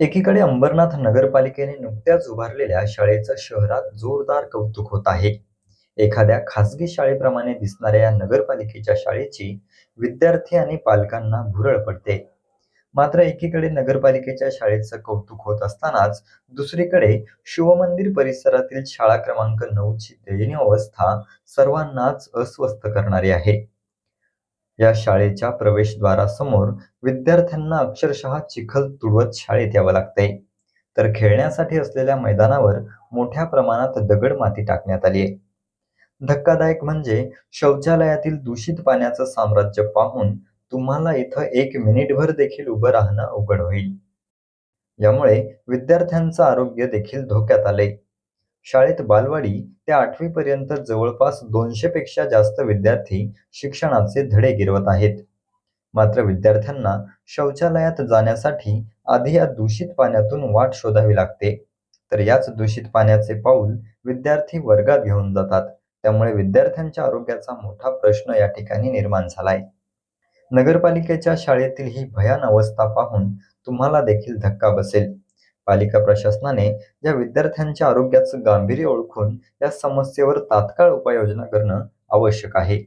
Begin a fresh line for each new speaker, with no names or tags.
एकीकडे अंबरनाथ नगरपालिकेने नुकत्याच उभारलेल्या शाळेचं शहरात जोरदार कौतुक होत आहे. एखाद्या खासगी शाळेप्रमाणे दिसणाऱ्या या नगरपालिकेच्या शाळेची विद्यार्थी आणि पालकांना भुरळ पडते. मात्र एकीकडे नगरपालिकेच्या शाळेचं कौतुक होत असतानाच दुसरीकडे शिवमंदिर परिसरातील शाळा क्रमांक नऊची दयनीय अवस्था सर्वांनाच अस्वस्थ करणारी आहे. या शाळेच्या प्रवेशद्वारासमोर विद्यार्थ्यांना अक्षरशः चिखल तुडवत शाळेत यावं लागतंय. तर खेळण्यासाठी असलेल्या मैदानावर मोठ्या प्रमाणात दगड माती टाकण्यात आली आहे धक्कादायक म्हणजे शौचालयातील दूषित पाण्याचं साम्राज्य पाहून तुम्हाला इथं एक मिनिटभर देखील उभं राहणं अवघड होईल. यामुळे विद्यार्थ्यांचं आरोग्य देखील धोक्यात आले शाळेत बालवाडी ते आठवी पर्यंत जवळपास दोनशे पेक्षा जास्त विद्यार्थी शिक्षणाचे धडे गिरवत आहेत. मात्र विद्यार्थ्यांना शौचालयात जाण्यासाठी आधी या दूषित पाण्यातून वाट शोधावी लागते. तर याच दूषित पाण्याचे पाऊल विद्यार्थी वर्गात घेऊन जातात. त्यामुळे विद्यार्थ्यांच्या आरोग्याचा मोठा प्रश्न या ठिकाणी निर्माण झालाय. नगरपालिकेच्या शाळेतील ही भयान अवस्था पाहून तुम्हाला देखील धक्का बसेल. पालिका प्रशासनाने या विद्यार्थ्यांच्या आरोग्याचं गांभीर्य ओळखून या समस्येवर तात्काळ उपाययोजना करणं आवश्यक आहे.